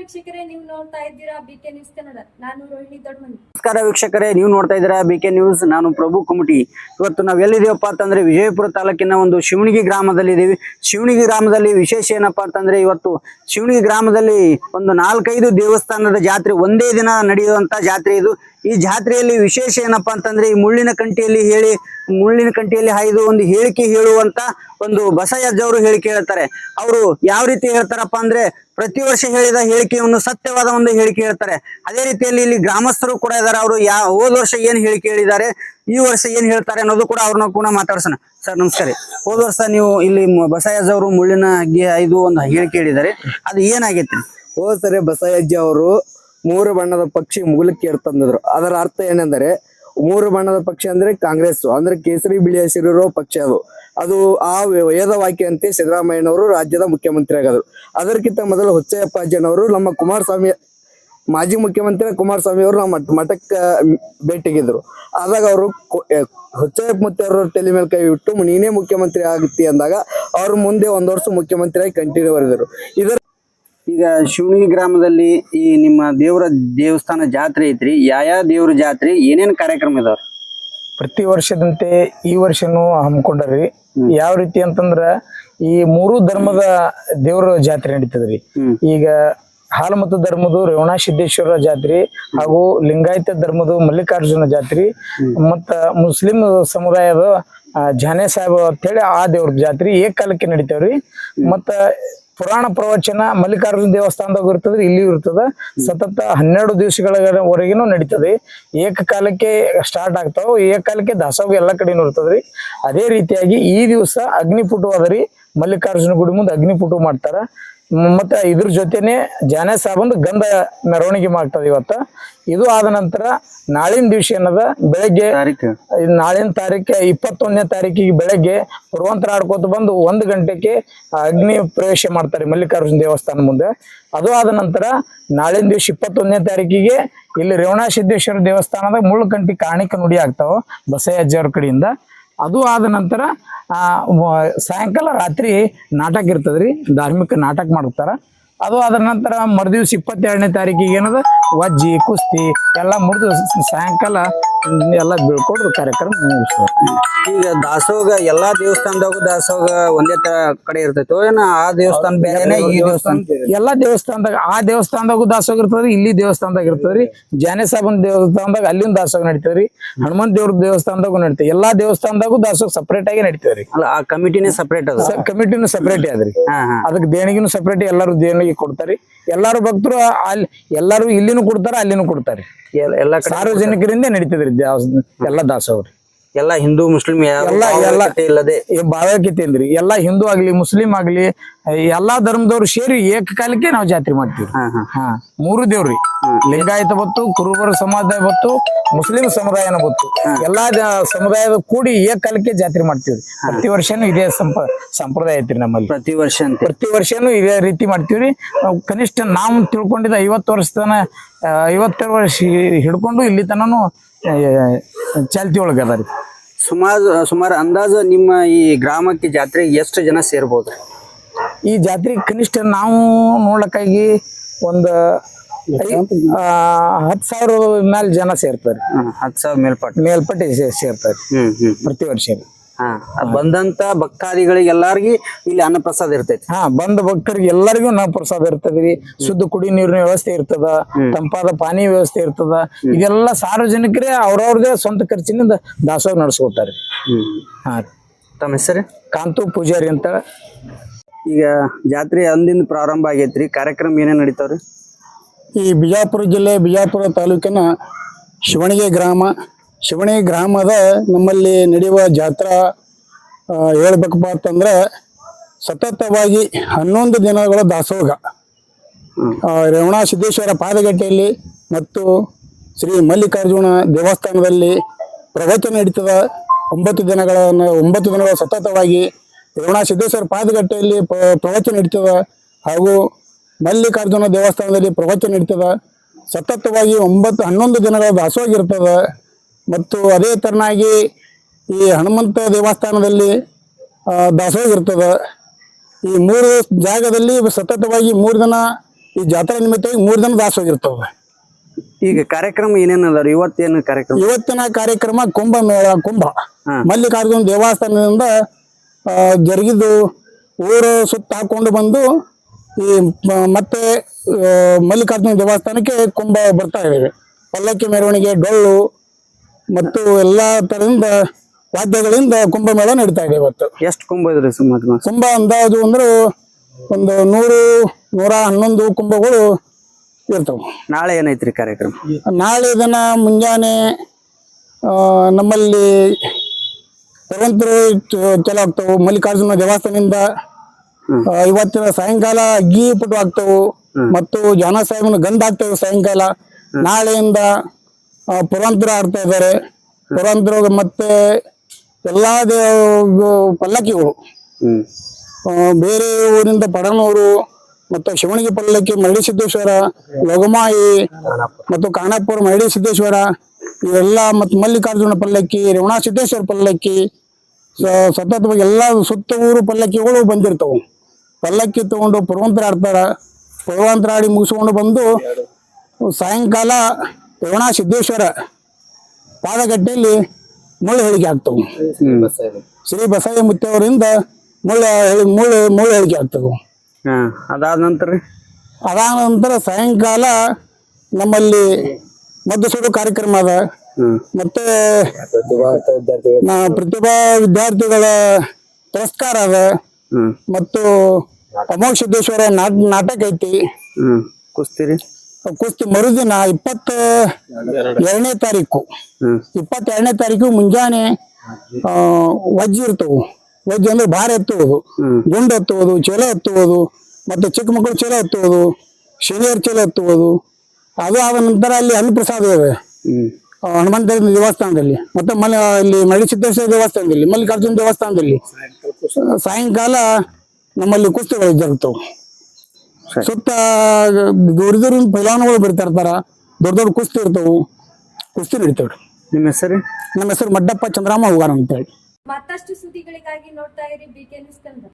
ವೀಕ್ಷಕರೇ, ನೀವು ನೋಡ್ತಾ ಇದ್ದೀರಾ ಬಿ ಕೆ ನ್ಯೂಸ್ ಕನ್ನಡ ನಾನು ರೋಹಿಣಿ ದೊಡ್ಡಮನಿ ನಮಸ್ಕಾರ ವೀಕ್ಷಕರೇ, ನೀವು ನೋಡ್ತಾ ಇದ್ದೀರಾ ಬಿ ಕೆ ನ್ಯೂಸ್ ನಾನು ಪ್ರಭು ಕುಮಟಿ. ಇವತ್ತು ನಾವು ಎಲ್ಲಿದ್ದೀವಪ್ಪ ಅಂತಂದ್ರೆ ವಿಜಯಪುರ ತಾಲೂಕಿನ ಒಂದು ಶಿವಣಿಗಿ ಗ್ರಾಮದಲ್ಲಿ ಇದ್ದೀವಿ. ಶಿವಣಿಗಿ ಗ್ರಾಮದಲ್ಲಿ ವಿಶೇಷ ಏನಪ್ಪಾ ಅಂತಂದ್ರೆ ಇವತ್ತು ಶಿವಣಿಗಿ ಗ್ರಾಮದಲ್ಲಿ ಒಂದು ನಾಲ್ಕೈದು ದೇವಸ್ಥಾನದ ಜಾತ್ರೆ, ಒಂದೇ ದಿನ ನಡೆಯುವಂತ ಜಾತ್ರೆ ಇದು. ಈ ಜಾತ್ರೆಯಲ್ಲಿ ವಿಶೇಷ ಏನಪ್ಪಾ ಅಂತಂದ್ರೆ ಈ ಮುಳ್ಳಿನ ಕಂಟಿಯಲ್ಲಿ ಹೇಳಿ, ಮುಳ್ಳಿನ ಕಂಟಿಯಲ್ಲಿ ಹಾಯ್ದು ಒಂದು ಹೇಳಿಕೆ ಹೇಳುವಂತ ಒಂದು ಬಸಯ್ಯಜ್ಜವರು ಹೇಳಿಕೆ ಹೇಳ್ತಾರೆ ಅವರು ಯಾವ ರೀತಿ ಹೇಳ್ತಾರಪ್ಪ ಅಂದ್ರೆ, ಪ್ರತಿ ವರ್ಷ ಹೇಳಿದ ಹೇಳಿಕೆಯನ್ನು ಸತ್ಯವಾದ ಒಂದು ಹೇಳಿಕೆ ಹೇಳ್ತಾರೆ. ಅದೇ ರೀತಿಯಲ್ಲಿ ಇಲ್ಲಿ ಗ್ರಾಮಸ್ಥರು ಕೂಡ ಇದ್ದಾರೆ. ಅವರು ಯಾ, ಹೋದ ವರ್ಷ ಏನ್ ಹೇಳಿಕೆ ಹೇಳಿದ್ದಾರೆ, ಈ ವರ್ಷ ಏನ್ ಹೇಳ್ತಾರೆ ಅನ್ನೋದು ಕೂಡ ಅವ್ರನ್ನ ಕೂಡ ಮಾತಾಡ್ಸೋಣ. ಸರ್, ನಮಸ್ಕಾರ. ಹೋದ ವರ್ಷ ನೀವು ಇಲ್ಲಿ ಬಸಯಾಜ್ ಅವರು ಮುಳ್ಳಿನ ಐದು ಒಂದು ಹೇಳಿಕೆ ಹೇಳಿದ್ದಾರೆ. ಅದು ಏನಾಗೈತಿ ಹೋದ ಸರಿ ಬಸಯಾಜ್ ಅವರು ಮೂರು ಬಣ್ಣದ ಪಕ್ಷಿ ಮುಗುಲಕ್ಕೆ ತಂದಿದ್ರು. ಅದರ ಅರ್ಥ ಏನೆಂದರೆ, ಮೂರು ಬಣ್ಣದ ಪಕ್ಷಿ ಅಂದ್ರೆ ಕಾಂಗ್ರೆಸ್ ಅಂದ್ರೆ ಕೇಸರಿ ಬಿಳಿ ಹಸಿರಿರೋ ಪಕ್ಷ ಅದು. ಅದು ಆ ವೇದ ವಾಕ್ಯಂತೆ ಸಿದ್ದರಾಮಯ್ಯನವರು ರಾಜ್ಯದ ಮುಖ್ಯಮಂತ್ರಿ ಆಗೋದು ಅದಕ್ಕಿಂತ ಮೊದಲು ಹುಚ್ಚಯ್ಯಪ್ಪಾಜನವರು ನಮ್ಮ ಕುಮಾರಸ್ವಾಮಿ, ಮಾಜಿ ಮುಖ್ಯಮಂತ್ರಿ ಕುಮಾರಸ್ವಾಮಿ ಅವರು ನಮ್ಮ ಮಠ- ಮಠಕ್ಕೆ ಭೇಟಿಗಿದ್ರು. ಆದಾಗ ಅವರು ಹುಚ್ಚಯ್ಯಪ್ಪ ಮತ್ತೆ ತಲೆ ಮೇಲೆ ಕೈ ಬಿಟ್ಟು ನೀನೇ ಮುಖ್ಯಮಂತ್ರಿ ಆಗುತ್ತಿ ಅಂದಾಗ ಅವ್ರು ಮುಂದೆ ಒಂದು ವರ್ಷ ಮುಖ್ಯಮಂತ್ರಿಯಾಗಿ ಕಂಟಿನ್ಯೂ ಬರೆದರು ಇದರ ಈಗ ಶಿವಣಿ ಗ್ರಾಮದಲ್ಲಿ ಈ ನಿಮ್ಮ ದೇವರ ದೇವಸ್ಥಾನ ಜಾತ್ರೆ ಐತ್ರಿ. ಯಾವ ದೇವ್ರ ಜಾತ್ರೆ? ಏನೇನು ಕಾರ್ಯಕ್ರಮ ಇದಾವ್ರಿ? ಪ್ರತಿ ವರ್ಷದಂತೆ ಈ ವರ್ಷನೂ ಹಮ್ಮಿಕೊಂಡ್ರಿ. ಯಾವ ರೀತಿ ಅಂತಂದ್ರ ಈ ಮೂರು ಧರ್ಮದ ದೇವರ ಜಾತ್ರೆ ನಡೀತದ್ರಿ. ಈಗ ಹಾಲಮತ ಧರ್ಮದ ರೇವಣಾ ಸಿದ್ದೇಶ್ವರ ಜಾತ್ರೆ ಹಾಗೂ ಲಿಂಗಾಯತ ಧರ್ಮದ ಮಲ್ಲಿಕಾರ್ಜುನ ಜಾತ್ರೆ ಮತ್ತ ಮುಸ್ಲಿಂ ಸಮುದಾಯದ ಜಾನೆ ಸಾಹೇಬ್ ಅಂತೇಳಿ ಆ ದೇವ್ರ ಜಾತ್ರೆ ಏಕಾಲಕ್ಕೆ ನಡೀತಾವ್ರಿ. ಮತ್ತ ಪುರಾಣ ಪ್ರವಚನ ಮಲ್ಲಿಕಾರ್ಜುನ ದೇವಸ್ಥಾನದಾಗ ಇರ್ತದೆ, ಇಲ್ಲಿಯೂ ಇರ್ತದ. ಸತತ ಹನ್ನೆರಡು ದಿವಸಗಳವರೆಗೂ ನಡೀತದೆ. ಏಕಕಾಲಕ್ಕೆ ಸ್ಟಾರ್ಟ್ ಆಗ್ತಾವ, ಏಕಕಾಲಕ್ಕೆ ದಾಸೋಹ ಎಲ್ಲ ಕಡೆನೂ ಇರ್ತದ್ರಿ. ಅದೇ ರೀತಿಯಾಗಿ ಈ ದಿವಸ ಅಗ್ನಿಪುಟು ರೀ ಮಲ್ಲಿಕಾರ್ಜುನ ಗುಡಿ ಮುಂದೆ ಅಗ್ನಿಪುಟು ಮಾಡ್ತಾರ. ಮತ್ತೆ ಇದ್ರ ಜೊತೆನೆ ಜಾನೆ ಸಾಬಂದು ಗಂಧ ಮೆರವಣಿಗೆ ಮಾಡ್ತದೆ ಇವತ್ತ. ಇದು ಆದ ನಂತರ ನಾಳಿನ ದಿವಸ ಏನದ? ಬೆಳಗ್ಗೆ ನಾಳಿನ ತಾರೀಕು ಇಪ್ಪತ್ತೊಂದನೇ ತಾರೀಕಿಗೆ ಬೆಳಗ್ಗೆ ಪುರವಂತರ ಆಡ್ಕೋತ ಬಂದು ಒಂದು ಗಂಟೆಗೆ ಅಗ್ನಿ ಪ್ರವೇಶ ಮಾಡ್ತಾರೆ ಮಲ್ಲಿಕಾರ್ಜುನ ದೇವಸ್ಥಾನ ಮುಂದೆ. ಅದು ಆದ ನಂತರ ನಾಳಿನ ದಿವಸ ಇಪ್ಪತ್ತೊಂದನೇ ತಾರೀಕಿಗೆ ಇಲ್ಲಿ ರೇವಣ ಸಿದ್ದೇಶ್ವರ ದೇವಸ್ಥಾನದ ಮುಳ್ಳು ಕಂಟಿ ಕಾಣಿಕೆ ನುಡಿ ಆಗ್ತಾವ ಬಸಯ್ಯಜ್ಜವ್ರ ಕಡೆಯಿಂದ. ಅದು ಆದ ನಂತರ ಸಾಯಂಕಾಲ ರಾತ್ರಿ ನಾಟಕ ಇರ್ತದ್ರಿ, ಧಾರ್ಮಿಕ ನಾಟಕ ಮಾಡ್ತಾರ. ಅದು ಆದ ನಂತರ ಮರುದಿವ್ಸ ಇಪ್ಪತ್ತೆರಡನೇ ತಾರೀಕಿಗೆ ಏನದ? ವಜ್ಜಿ, ಕುಸ್ತಿ ಎಲ್ಲ ಮುರಿದು ಸಾಯಂಕಾಲ ಎಲ್ಲ ಬೀಳ್ಕೊಡ್ರು ಕಾರ್ಯಕ್ರಮ ಮುಗಿಸ್ತಾರೆ ಈಗ ದಾಸೋಗ ಎಲ್ಲಾ ದೇವಸ್ಥಾನದಾಗೂ ದಾಸೋಗ ಒಂದೇ ತರ ಕಡೆ ಇರ್ತೈತೋ ಏನ ಆ ದೇವಸ್ಥಾನ ಬೇರೆನೆ ಈ ದೇವಸ್ಥಾನ? ಎಲ್ಲಾ ದೇವಸ್ಥಾನದಾಗ ಆ ದೇವಸ್ಥಾನದಾಗೂ ದಾಸೋಗ ಇರ್ತದ್ರಿ ಇಲ್ಲಿ ದೇವಸ್ಥಾನದಾಗ ಇರ್ತದ್ರಿ ಜಾನೆ ಸಾಬನ್ ದೇವಸ್ಥಾನದಾಗ ಅಲ್ಲಿಂದ ದಾಸೋಗ ನಡೀತದ್ರಿ ಹನುಮಂತ ದೇವ್ರ ದೇವಸ್ಥಾನದಾಗೂ ನಡೀತದೆ ಎಲ್ಲಾ ದೇವಸ್ಥಾನದಾಗೂ ದಾಸೋಗ ಸಪರೇಟ್ ಆಗಿ ನಡೀತದ್ರಿ. ಅಲ್ಲ ಆ ಕಮಿಟಿನೇ ಸಪರೇಟ್ ಅದ? ಕಮಿಟಿನೂ ಸಪರೇಟ್ ಅದ್ರಿ ಅದಕ್ಕೆ ದೇಣಿಗೂ ಸಪರೇಟ್ ಎಲ್ಲರೂ ದೇಣಿಗೆ ಕೊಡ್ತಾರಿ. ಎಲ್ಲಾರು ಭಕ್ತರು ಅಲ್ಲಿ ಎಲ್ಲಾರು ಇಲ್ಲಿನೂ ಕೊಡ್ತಾರ ಅಲ್ಲಿನೂ ಕೊಡ್ತಾರೆ. ಎಲ್- ಎಲ್ಲಾ ಸಾರ್ವಜನಿಕರಿಂದ ನಡೀತದ್ರಿ ದಾಸ್ ಎಲ್ಲ ಅವ್ರಿ ಎಲ್ಲ ಹಿಂದೂ ಮುಸ್ಲಿಂ ಎಲ್ಲ ಎಲ್ಲ ಇಲ್ಲದೆ. ಅಂದ್ರಿ ಎಲ್ಲ ಹಿಂದೂ ಆಗ್ಲಿ ಮುಸ್ಲಿಂ ಆಗ್ಲಿ ಎಲ್ಲಾ ಧರ್ಮದವ್ರು ಸೇರಿ ಏಕಕಾಲಕ್ಕೆ ನಾವು ಜಾತ್ರೆ ಮಾಡ್ತೀವಿ ಹಾ ಮೂರು ದೇವ್ರಿ. ಲಿಂಗಾಯತ ಬತ್ತು ಕುರುಬರ ಸಮುದಾಯ ಬತ್ತು ಮುಸ್ಲಿಂ ಸಮುದಾಯನ ಬತ್ತು. ಎಲ್ಲಾ ಸಮುದಾಯ ಸಮುದಾಯದ ಕೂಡಿ ಏಕಕಾಲಕ್ಕೆ ಜಾತ್ರೆ ಮಾಡ್ತೀವಿ ಪ್ರತಿ ವರ್ಷನೂ ಇದೇ ಸಂಪ ಸಂಪ್ರದಾಯ ಐತ್ರಿ ನಮ್ಮಲ್ಲಿ. ಪ್ರತಿ ವರ್ಷ ಪ್ರತಿ ವರ್ಷನೂ ಇದೇ ರೀತಿ ಮಾಡ್ತೀವ್ರಿ. ನಾವು ಕನಿಷ್ಠ ನಾವು ತಿಳ್ಕೊಂಡಿದ್ದ ಐವತ್ತು ವರ್ಷ ತನ ಐವತ್ತೆರಡು ವರ್ಷ ಹಿಡ್ಕೊಂಡು ಇಲ್ಲಿ ತನನು ಚಾಲ್ತಿ ಒಳಗೆ ಅದ ರೀ. ಸುಮಾರು ಸುಮಾರು ಅಂದಾಜು ನಿಮ್ಮ ಈ ಗ್ರಾಮಕ್ಕೆ ಜಾತ್ರೆಗೆ ಎಷ್ಟು ಜನ ಸೇರ್ಬೋದು? ಈ ಜಾತ್ರೆ ಕನಿಷ್ಠ ನಾವು ನೋಡ್ಲಕ್ಕಾಗಿ ಒಂದು ಹತ್ತು ಸಾವಿರ ಮೇಲೆ ಜನ ಸೇರ್ತಾರೆ. ಹತ್ತು ಸಾವಿರ ಮೇಲ್ಪಟ್ಟು. ಮೇಲ್ಪಟ್ಟು ಸೇ- ಸೇರ್ತಾರೆ ಹ್ಮ್ ಹ್ಮ್. ಪ್ರತಿ ವರ್ಷ. ಹಾ. ಬಂದಂತ ಭಕ್ತಾದಿಗಳಿಗೆ ಎಲ್ಲಾರ್ಗಿ ಇಲ್ಲಿ ಅನ್ನಪ್ರಸಾದ ಇರ್ತೈತಿ. ಹಾ ಬಂದ ಭಕ್ತರಿಗೆ ಎಲ್ಲರಿಗೂ ನಾ ಪ್ರಸಾದ ಇರ್ತದ್ರಿ ಶುದ್ಧ ಕುಡಿ ನೀರಿನ ವ್ಯವಸ್ಥೆ ಇರ್ತದ ತಂಪಾದ ಪಾನಿ ವ್ಯವಸ್ಥೆ ಇರ್ತದ. ಇದೆಲ್ಲ ಸಾರ್ವಜನಿಕರೇ ಅವ್ರವ್ರದೇ ಸ್ವಂತ ಖರ್ಚಿನಿಂದ ದಾಸೋಹ ನಡೆಸ್ಕೊತಾರೆ ಹಾ. ತಮ್ಮ ಹೆಸರು? ಕಾಂತು ಪೂಜಾರಿ ಅಂತ. ಈಗ ಜಾತ್ರೆ ಅಂದಿಂದ ಪ್ರಾರಂಭ ಆಗೈತ್ರಿ. ಕಾರ್ಯಕ್ರಮ ಏನೇ ನಡೀತಾವ್ರಿ? ಈ ಬಿಜಾಪುರ ಜಿಲ್ಲೆ ಬಿಜಾಪುರ ತಾಲೂಕಿನ ಶಿವಣಿಗೆ ಗ್ರಾಮ ಶಿವಣಿಗೆ ಗ್ರಾಮದ ನಮ್ಮಲ್ಲಿ ನಡೆಯುವ ಜಾತ್ರಾ ಹೇಳ್ಬೇಕಪ್ಪ ಅಂತಂದ್ರೆ ಸತತವಾಗಿ ಹನ್ನೊಂದು ದಿನಗಳ ದಾಸೋಹ. ಆ, ರೇವಣ ಸಿದ್ದೇಶ್ವರ ಪಾದಗಟ್ಟೆಯಲ್ಲಿ ಮತ್ತು ಶ್ರೀ ಮಲ್ಲಿಕಾರ್ಜುನ ದೇವಸ್ಥಾನದಲ್ಲಿ ಪ್ರವಚನ ನಡೀತದ ಒಂಬತ್ತು ದಿನಗಳನ್ನು ಒಂಬತ್ತು ದಿನಗಳ ಸತತವಾಗಿ ರೇವಣ ಸಿದ್ದೇಶ್ವರ ಪಾದಗಟ್ಟೆಯಲ್ಲಿ ಪ್ರವಚನ ನಡೀತದ ಹಾಗೂ ಮಲ್ಲಿಕಾರ್ಜುನ ದೇವಸ್ಥಾನದಲ್ಲಿ ಪ್ರವಚನ ನಡೀತದ. ಸತತವಾಗಿ ಒಂಬತ್ತು ಹನ್ನೊಂದು ದಿನಗಳ ದಾಸೋಹ ಮತ್ತು ಅದೇ ತರನಾಗಿ ಈ ಹನುಮಂತ ದೇವಸ್ಥಾನದಲ್ಲಿ ದಾಸೋಹ ಇರ್ತದ. ಈ ಮೂರು ಜಾಗದಲ್ಲಿ ಸತತವಾಗಿ ಮೂರು ದಿನ ಈ ಜಾತ್ರೆ ನಿಮಿತ್ತವಾಗಿ ಮೂರು ದಿನ ದಾಸೋಹ ಈಗ ಕಾರ್ಯಕ್ರಮ ಏನೇನು ಅದಾವ್ರಿ ಇವತ್ತೇನು ಕಾರ್ಯಕ್ರಮ? ಇವತ್ತಿನ ಕಾರ್ಯಕ್ರಮ ಕುಂಭ ಮೇಳ ಕುಂಭ. ಮಲ್ಲಿಕಾರ್ಜುನ ದೇವಸ್ಥಾನದಿಂದ ಜರುಗಿದು ಊರು ಸುತ್ತ ಹಾಕೊಂಡು ಬಂದು ಈ ಮತ್ತೆ ಮಲ್ಲಿಕಾರ್ಜುನ ದೇವಸ್ಥಾನಕ್ಕೆ ಕುಂಭ ಬರ್ತಾ ಇದ್ದೇವೆ ಪಲ್ಲಕ್ಕಿ ಮೆರವಣಿಗೆ ಡೊಳ್ಳು ಮತ್ತು ಎಲ್ಲಾ ತರದಿಂದ ವಾದ್ಯಗಳಿಂದ ಕುಂಭಮೇಳ ನಡೀತಾ ಇದೆ ಇವತ್ತು. ಎಷ್ಟು ಕುಂಭ ಇದ್ರಿ ಸುಮಾರು ಕುಂಭ ಅಂದಾಜು ಅಂದ್ರೆ ಒಂದು ನೂರು ನೂರ ಹನ್ನೊಂದು ಕುಂಭಗಳು ಇರ್ತವೆ. ನಾಳೆ ಏನೈತ್ರಿ ಕಾರ್ಯಕ್ರಮ? ನಾಳೆ ದಿನ ಮುಂಜಾನೆ ಆ, ನಮ್ಮಲ್ಲಿ ಭಗವಂತರು ಚಲೋ ಆಗ್ತಾವು ಮಲ್ಲಿಕಾರ್ಜುನ ದೇವಸ್ಥಾನದಿಂದ ಇವತ್ತಿನ ಸಾಯಂಕಾಲ ಅಗ್ಗಿ ಪುಟ್ಟು ಆಗ್ತಾವು ಮತ್ತು ಜಾನ ಸಾಹೇಬನ ಗಂಧ ಆಗ್ತವೆ ಸಾಯಂಕಾಲ. ನಾಳೆಯಿಂದ ಪುರಾಂತರ ಆಡ್ತಾ ಇದ್ದಾರೆ. ಪುರಾಂತರ ಮತ್ತೆ ಎಲ್ಲಾ ದೇವ ಪಲ್ಲಕ್ಕಿಗಳು ಬೇರೆ ಊರಿಂದ ಪಡನೂರು ಮತ್ತು ಶಿವಣಿಗೆ ಪಲ್ಲಕ್ಕಿ ಮರಳಿ ಸಿದ್ದೇಶ್ವರ ಲಘುಮಾಯಿ ಮತ್ತು ಖಾನಾಪುರ ಮರಳಿ ಸಿದ್ದೇಶ್ವರ ಇವೆಲ್ಲ ಮತ್ತು ಮಲ್ಲಿಕಾರ್ಜುನ ಪಲ್ಲಕ್ಕಿ ರೇವಣ ಸಿದ್ದೇಶ್ವರ ಪಲ್ಲಕ್ಕಿ ಸತತವಾಗಿ ಎಲ್ಲ ಸುತ್ತ ಊರು ಪಲ್ಲಕ್ಕಿಗಳು ಬಂದಿರ್ತವು. ಪಲ್ಲಕ್ಕಿ ತಗೊಂಡು ಪುರವಂತರ ಆಡ್ತಾರ. ಪುರವಂತರ ಆಡಿ ಮುಗಿಸ್ಕೊಂಡು ಬಂದು ಸಾಯಂಕಾಲ ರೇವಣ ಸಿದ್ದೇಶ್ವರ ಪಾದಗಟ್ಟೆಯಲ್ಲಿ ಮುಳ್ಳು ಹೇಳಿಕೆ ಆಗ್ತವು. ಶ್ರೀ ಬಸವ ಮುತ್ತವರಿಂದ ಮುಳ್ಳು ಮುಳ್ಳು ಮುಳ್ಳು ಹೇಳಿಕೆ ಆಗ್ತವೆ. ಹಾ ಅದಾದ ನಂತರ? ರೀ ಅದಾದ ನಂತರ ಸಾಯಂಕಾಲ ನಮ್ಮಲ್ಲಿ ಮದ್ದು ಸುಡು ಕಾರ್ಯಕ್ರಮ ಅದ. ಮತ್ತೆ ಪ್ರತಿಭಾ ವಿದ್ಯಾರ್ಥಿಗಳ. ಪುರಸ್ಕಾರ ಅದ. ಮತ್ತು ಅಮೋಘ ಸಿದ್ದೇಶ್ವರ ನಾಟ ನಾಟಕ ಐತಿ. ಕುಸ್ತಿರಿ? ಕುಸ್ತಿ ಮರುದಿನ ಇಪ್ಪತ್ತ ಎರಡನೇ ತಾರೀಕು. ಇಪ್ಪತ್ತೆರಡನೇ ತಾರೀಕು ಮುಂಜಾನೆ ವಜ್ಜಿ ಇರ್ತವು. ವಜ್ಜಿ ಅಂದ್ರೆ ಭಾರ ಎತ್ತುವುದು. ಗುಂಡು ಎತ್ತುವುದು ಚೊಲೆ ಎತ್ತುವುದು ಮತ್ತೆ ಚಿಕ್ಕ ಮಕ್ಕಳು ಚೊಲೆ ಎತ್ತುವುದು ಶನಿಯರ್ ಚೊಲೆ ಎತ್ತುವುದು. ಅದು ಆದ ನಂತರ ಅಲ್ಲಿ ಅನ್ನಪ್ರಸಾದ ಇದೆ ಹನುಮಂತ ದೇವಸ್ಥಾನದಲ್ಲಿ ಮತ್ತೆ ಮಲ್ಲಿ ಇಲ್ಲಿ ಮಳಿಸಿದ್ದೇಶ್ವರ ದೇವಸ್ಥಾನದಲ್ಲಿ ಮಲ್ಲಿಕಾರ್ಜುನ ದೇವಸ್ಥಾನದಲ್ಲಿ. ಸಾಯಂಕಾಲ ನಮ್ಮಲ್ಲಿ ಕುಸ್ತಿಗಳು ಜರುಗ್ತವು. ಸುತ್ತ ದೂರ ದೂರ ಫೈಲಾನುಗಳು ಬರ್ತಾ ಇರ್ತಾರ. ದೊಡ್ಡ ದೊಡ್ಡ ಕುಸ್ತಿ ಇರ್ತವು. ಕುಸ್ತಿ ನಡೀತಾವ್ ನಿಮ್ಮ ಹೆಸರು? ನಮ್ಮ ಹೆಸರು ಮಡ್ಡಪ್ಪ ಚಂದ್ರಮ್ಮ ಹೋಗಾರ ಅಂತೇಳಿ. ಮತ್ತಷ್ಟು ಸುದ್ದಿಗಳಿಗಾಗಿ ನೋಡ್ತಾ ಇರಿ ಬಿ ಕೆ ನ್ಯೂಸ್ ಕನ್ನಡ.